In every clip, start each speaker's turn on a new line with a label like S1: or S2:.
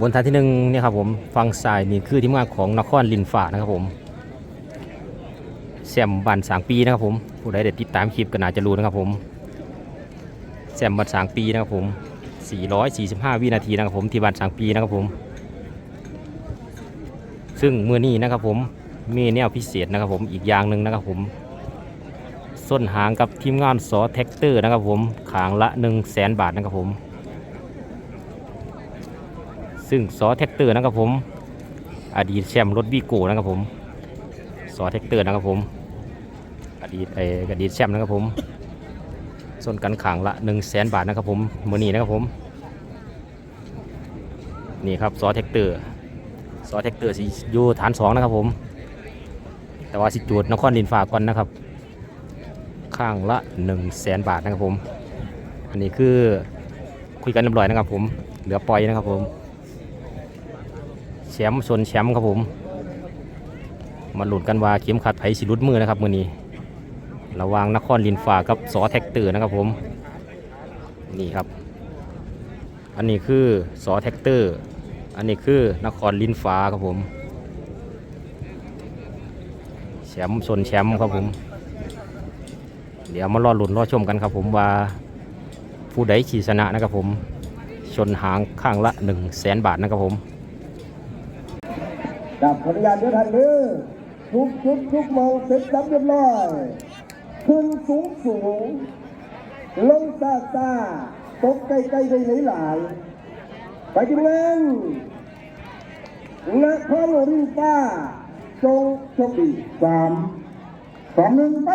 S1: บนทางที่หนึ่งเนี่ยครับผมฟังซ้ายนี่คือทีมงานของนครลินฟ้านะครับผมแซมบันสางปีนะครับผมผู้ใดได้ติดตามคลิปก็น่าจะรู้นะครับผมแซมบันสางปีนะครับผม 445 วินาทีนะครับผมที่บันสางปีนะครับผม ซึ่งเมื่อนี้นะครับผมมีแนวพิเศษนะครับผมอีกอย่างหนึ่งนะครับผมส้นหางกับทีมงานสอแท็กเตอร์นะครับผมขางละ 1 0 0 0 0แสนบาทนะครับผม ซึ่งสอแท็กเตอร์นะครับผม อดีตแชมป์รถวีโก้นะครับผมสอแท็กเตอร์นะครับผม อดีตเอออดีตแชมป์นะครับผมส่วนกันขางละ1 0 0 0 0แสนบาทนะครับผมมือนี้นะครับผม นี่ครับซอแท็กเตอร์ซอแท็กเตอร์สิอยู่ฐานสองนะครับผม แต่ว่าสิจูดนครดินฝากก่อนนะครับ ข้างละ1 0 0 0 0แสนบาทนะครับผม อันนี้คือคุยกันเรียบร้อยนะครับผม เหลือปล่อยนะครับผม แชมป์ส่วนแชมป์ครับผม มาหลุดกันว่าเข็มขัดไผ่สิรุดมือนะครับมือนี้ ระว่างนครลินฟ้ากับสอแท็กเตอร์นะครับผม นี่ครับ อันนี้คือสอแท็กเตอร์ อันนี้คือนครลินฟ้าครับผม แชมป์ส่วนแชมป์ครับผม เดี๋ยวมารอหลุนรอชมกันครับผมว่าผู้ใดขี่ชนะนะครับผม ชนหางข้างละ 1 0 0 0 0แสนบาทนะครับผม
S2: กับขออนุญาตด้วยท่านเดือทุกจุดทุกมองเสร็จสับเรียบร้อยขึ้นสูงสูง ลงซาซาตกใกล้ใกล้ได้หลายหลายไปที่นั่นนครรินฟ้าจงโชคดีสามสองหนึ่งไป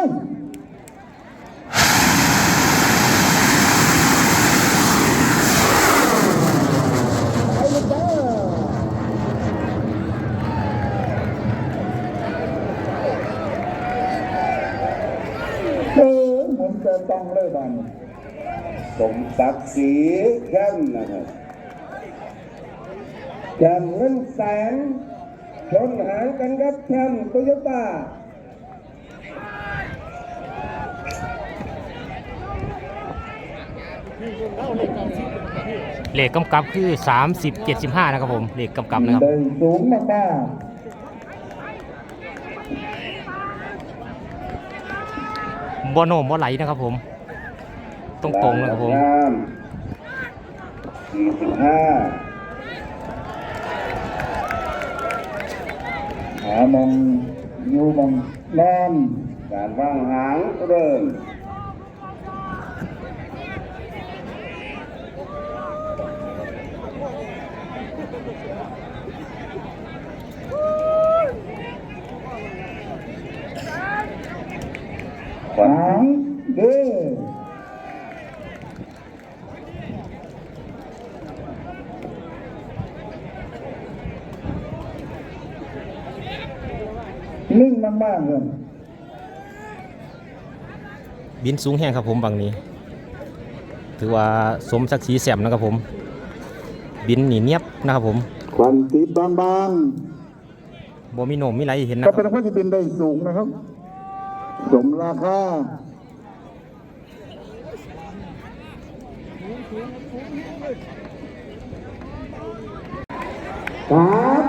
S2: ไปเลยจ้า เอ อผมจะต้องเลยบันสมศักดิ์ศรีแค่นนะครับแชมป์เงินแสนชนหางกันครับแชมป์โตโยต้า
S1: เลขกำกับคือ 30 75 นะครับผม เลขกำกับนะครับ
S2: เดินสูงมาก
S1: บโนมบ่ไหลนะครับผมตรงตรงนะครับผม
S2: สี่สิบห้าหามองยูมองนอนการว่างหางเริ่ม ขวางเด้อนิ่งมากๆเลย
S1: บินสูงแห้งครับผมบางนี้ ถือว่าสมศักดิ์ศรีแสมนะครับผม บินหนีเนียบนะครับผม
S2: ควันติดบาง
S1: บ่มีโหนมมีไรเห็น
S2: ๆ
S1: นะ
S2: ก็
S1: ค
S2: เป็น
S1: รับ
S2: คนที่บินได้สูงนะครับ สมราคาครับ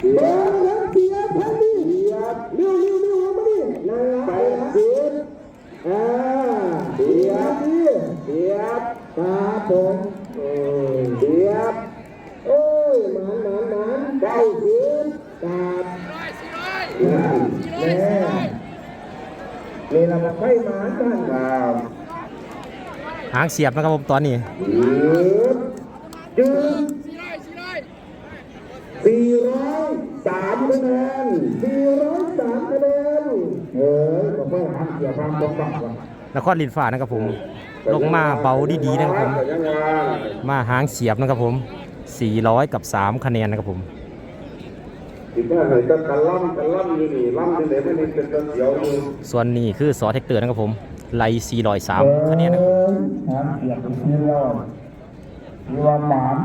S2: เดี๋ยวแล้วเสียบพันดิเสียบเร็วเร็วเร็วมาดินั่งไปเสียบอ่าเสียบดิเสียบครับผมเออเสียบ โอ้ยหมันหมันหมันได้เสียบครับแม่ นี่เรามาไฟหมาท่านครับ
S1: หางเสียบนะครับผมตอนนี้
S2: ยืดยืดสี่ร้อยสามคะแนนสี่ร้อยสามคะแนนเฮ้ยผมไม่หันเสียความตรงบักว่ะ
S1: นครลินฟ้านะครับผม ลงมาเบาดีๆนะครับผม มาหางเสียบนะครับผม 400 กับ 3 คะแนนนะครับผม
S2: อีกแค่ไหนก็กันล่ำกันล่ำอยู่นี่ล่ำที่ไหนไม่ได้เป็นกระเสียวอยู่
S1: ส่วนนี้คือสอแท็กเตอร์นะครับผมไล่403คะแนนนะครับ
S2: หางเสียบที่รอดมีว่าหมาน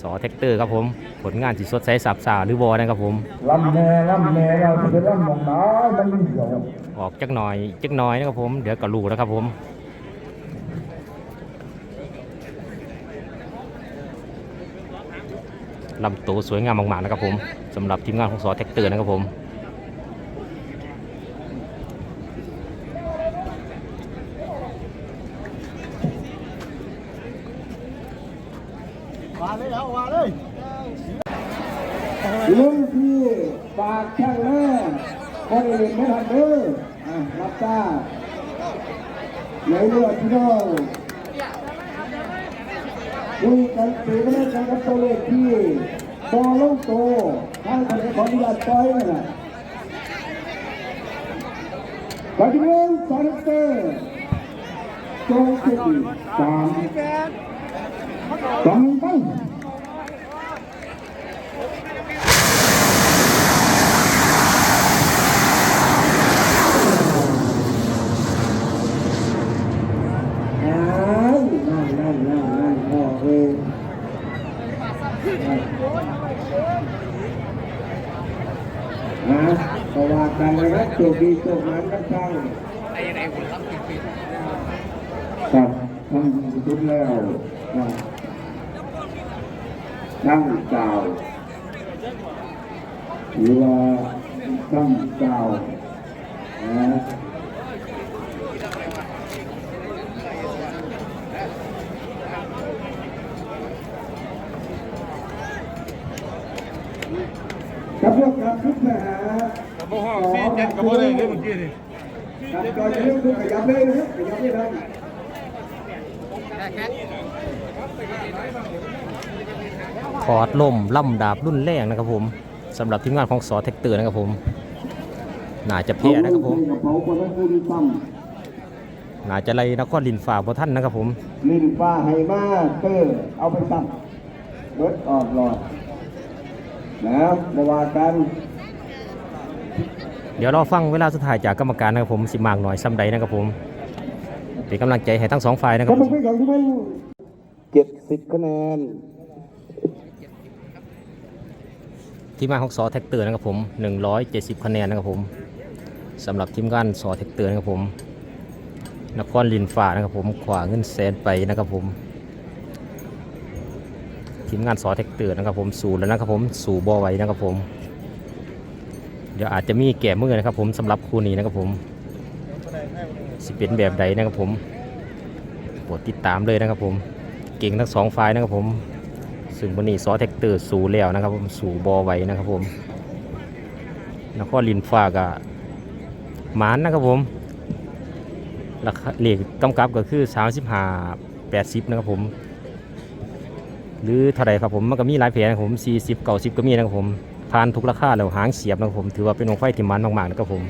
S1: สอแท็กเตอร์ครับผม ผลงานสิสดใสสับสาหรือบอนะครับผม
S2: ลำแม่ลำแม่เราจะเป็นลำมองน้อยมันเสียว
S1: ออกจักหน่อยจักหน่อยนะครับผม เดี๋ยวก็รู้แล้วครับผม ลำตัวสวยงามมากๆนะครับผมสำหรับทีมงานของสอแท็กเตอร์นะครับผม
S2: ลุงพี่ฝากช่างแม่คนอื่นไม่ทันเด้ออะรับทราบไหนเลือดพี่น้อง คุยกันตีไม่ได้กันกับตัวเลขที่บอลลงโตทางทะเลของยาต้อยนะปัจจุบันสารเตอร์จงเจ็ดสามสองไป นั่นนั่นนั่นนั่นนั่นพ่อเอง นะก็ว่ากันนะครับโชคดีโชคนั้นก็ช่างครับทำทุกแล้วนะตั้งเก่าหรือว่าตั้งเก่านะ ครับพวกครับทุกนะฮะ
S3: กับพวกห้องซีเจ็ดกับพวกเลยเมื่อกี้นี่
S2: ครับก่อนจะเริ่มดูขยับเลยนะครับขยับเลยครับ
S1: ถอดลมล่ำดาบรุ่นแรงนะครับผมสำหรับทีมงานของสอแท็กเตอร์นะครับผมน่าจะแพ้นะครับผม
S2: น่า
S1: จะไล่นครลินฝ่าพอท่านนะครับผม
S2: ลินฟ้าให้มาเตอร์เอาไปซ้ำรถออกหลอดนะครับมาว่ากัน
S1: ดี๋ยวรอฟังเวลาสุดท้ายจากกรรมการนะครับผมสิมากหน่อยซ้ำใดนะครับผมเป็นกำลังใจให้ทั้งสองฝ่ายนะค
S2: ค
S1: รั
S2: รั
S1: บบผ
S2: ผมมเป็นของที่มันเจ็ดสิบคะแนน
S1: ทีมงานของสอแท็กเตอร์นะครับผม170 คะแนนนะครับผมสำหรับทีมงานสอแท็กเตอร์นะครับผมนครลินฝ่านะครับผมขวาเงินแสนไปนะครับผมทีมงานสอแท็กเตอร์นะครับผมสู่แล้วนะครับผมสู่บอไว้นะครับผม เดี๋ยวอาจจะมีแก่มือนะครับผมสำหรับคู่นี้นะครับผมสิเป็นแบบใดนะครับผมโปรดติดตามเลยนะครับผมเก่งทั้งสองฝ่ายนะครับผมซึ่งวันนี้ซอแท็กเตอร์สูแล้วนะครับผมสูบอไว้นะครับผมนครลินฟ้ากะหมานนะครับผมราคาเลขกำกับก็คือ35 80นะครับผม หรือเท่าไรครับผมมันก็มีหลายแผงนะครับผม40 90ก็มีนะครับผม ผ่านทุกราคาแล้วหางเสียบนะครับผมถือว่าเป็นวงไฟที่มันมากๆนะครับผม